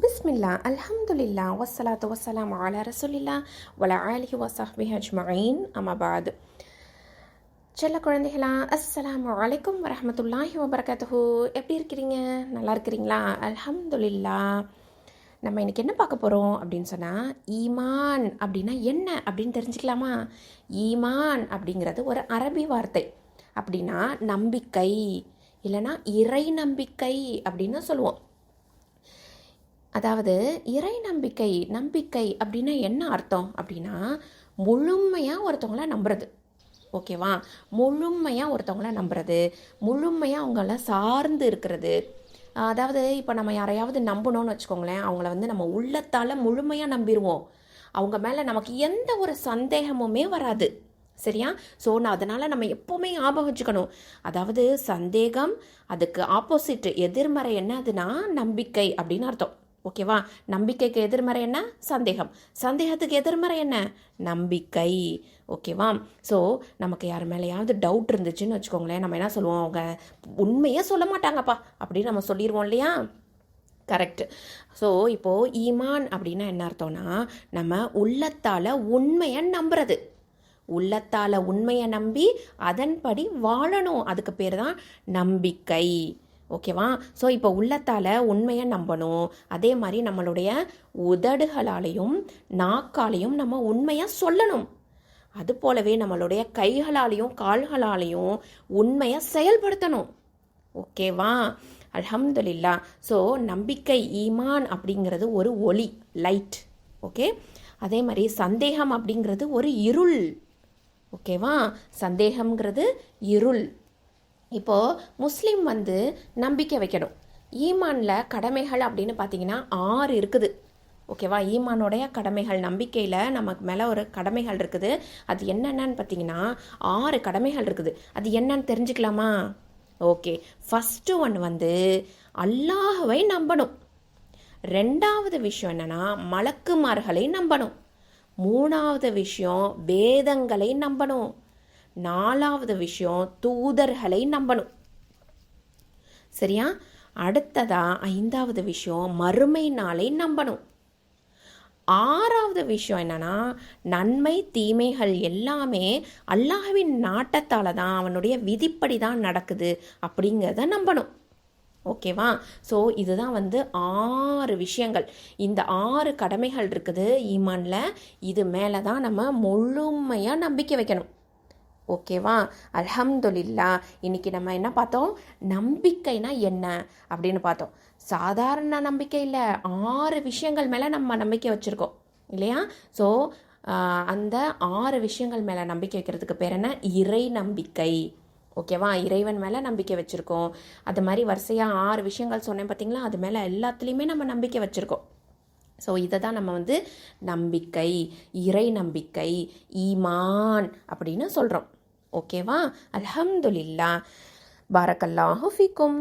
பிஸ்மில்லா அல்ஹம்துலில்லா வசலாத்து வசலாம் ஆலா ரசூலில்லா வல ஆலிஹி வசாஹ்பி அஜ்மஈன் அமபாத் செல்ல குழந்தைகளா அஸ்ஸலாமு அலைக்கும் வரமத்துல்லாஹி வபரகாத்துஹு. எப்படி இருக்கிறீங்க? நல்லா இருக்கிறீங்களா? அல்ஹம்துலில்லா. நம்ம இன்றைக்கி என்ன பார்க்க போகிறோம் அப்படின்னு சொன்னால் ஈமான் அப்படின்னா என்ன அப்படின்னு தெரிஞ்சுக்கலாமா? ஈமான் அப்படிங்கிறது ஒரு அரபி வார்த்தை. அப்படின்னா நம்பிக்கை இல்லைன்னா இறை நம்பிக்கை அப்படின்னு சொல்லுவோம். அதாவது இறை நம்பிக்கை நம்பிக்கை அப்படின்னா என்ன அர்த்தம்? அப்படின்னா முழுமையாக ஒருத்தவங்கள நம்புறது. ஓகேவா? முழுமையாக ஒருத்தவங்கள நம்புறது. முழுமையாக அவங்கள சார்ந்து இருக்கிறது. அதாவது இப்போ நம்ம யாரையாவது நம்பணும்னு வச்சுக்கோங்களேன் அவங்கள வந்து நம்ம உள்ளத்தால் முழுமையாக நம்பிடுவோம் அவங்க மேலே நமக்கு எந்த ஒரு சந்தேகமுமே வராது. சரியா? ஸோ நான் அதனால் நம்ம எப்போவுமே ஞாபகம் வச்சுக்கணும். அதாவது சந்தேகம் அதுக்கு ஆப்போசிட் எதிர்மறை என்னதுன்னா நம்பிக்கை அப்படின்னு அர்த்தம். ஓகேவா நம்பிக்கைக்கு எதிர்மறை என்ன? சந்தேகம். சந்தேகத்துக்கு எதிர்மறை என்ன? நம்பிக்கை. ஓகேவா ஸோ நமக்கு யார் மேலேயாவது டவுட் இருந்துச்சுன்னு வச்சுக்கோங்களேன். நம்ம என்ன சொல்லுவோம்? அவங்க உண்மையே சொல்ல மாட்டாங்கப்பா. அப்படின்னு நம்ம சொல்லிடுவோம் இல்லையா? கரெக்ட் ஸோ இப்போது ஈமான் அப்படின்னா என்ன அர்த்தம்னா நம்ம உள்ளத்தால் உண்மையை நம்புறது. உள்ளத்தால் உண்மையை நம்பி அதன்படி வாழணும். அதுக்கு பேர் தான் நம்பிக்கை. ஓகேவா? ஸோ இப்போ உள்ளத்தால் உண்மையை நம்பணும். அதே மாதிரி நம்மளுடைய உதடுகளாலையும் நாக்காலையும் நம்ம உண்மையாக சொல்லணும். அது போலவே நம்மளுடைய கைகளாலையும் கால்களாலையும் உண்மையை செயல்படுத்தணும். ஓகேவா? அலமதுல்லா ஸோ நம்பிக்கை ஈமான் அப்படிங்கிறது ஒரு ஒளி லைட் ஓகே? அதே மாதிரி சந்தேகம் அப்படிங்கிறது ஒரு இருள். ஓகேவா? சந்தேகம்ங்கிறது இருள். இப்போது முஸ்லீம் வந்து நம்பிக்கை வைக்கணும். ஈமானில் கடமைகள் அப்படின்னு பார்த்தீங்கன்னா ஆறு இருக்குது. ஓகேவா? ஈமானுடைய கடமைகள் நம்பிக்கையில் நமக்கு மேலே ஒரு கடமைகள் இருக்குது. அது என்னென்னு பார்த்தீங்கன்னா ஆறு கடமைகள் இருக்குது. அது என்னன்னு தெரிஞ்சுக்கலாமா? ஓகே. ஃபஸ்ட்டு ஒன்று வந்து அல்லாஹுவை நம்பணும். ரெண்டாவது விஷயம் என்னென்னா மலக்குமார்களை நம்பணும். மூணாவது விஷயம் வேதங்களை நம்பணும். நாலாவது விஷயம் தூதர்களை நம்பணும். சரியா? அடுத்ததா ஐந்தாவது விஷயம் மறுமை நாளை நம்பணும். ஆறாவது விஷயம் என்னன்னா நன்மை தீமைகள் எல்லாமே அல்லாஹ்வின் நாட்டத்தால் தான் அவனுடைய விதிப்படி தான் நடக்குது அப்படிங்கிறத நம்பணும். ஓகேவா? ஸோ இதுதான் வந்து ஆறு விஷயங்கள். இந்த ஆறு கடமைகள் இருக்குது ஈமானில் இது மேலே தான் நம்ம முழுமையாக நம்பிக்கை வைக்கணும். ஓகேவா? அல்ஹம்துலில்லா. இன்னைக்கு நம்ம என்ன பார்த்தோம்? நம்பிக்கைனா என்ன? அப்படின்னு பார்த்தோம். சாதாரண நம்பிக்கை இல்லை. ஆறு விஷயங்கள் மேலே நம்ம நம்பிக்கை வச்சுருக்கோம். இல்லையா? ஸோ அந்த ஆறு விஷயங்கள் மேலே நம்பிக்கை வைக்கிறதுக்கு பேர் என்ன? இறை நம்பிக்கை. ஓகேவா? இறைவன் மேலே நம்பிக்கை வச்சுருக்கோம். அது மாதிரி வரிசையாக ஆறு விஷயங்கள் சொன்னேன் பார்த்தீங்களா? அது மேலே எல்லாத்துலேயுமே நம்ம நம்பிக்கை வச்சுருக்கோம். ஸோ இதை தான் நம்ம வந்து நம்பிக்கை இறை நம்பிக்கை ஈமான் அப்படின்னு சொல்கிறோம் ஓகேவா அல்ஹம்துலில்லா பாரக்கல்லாஹு ஃபிக்கும்.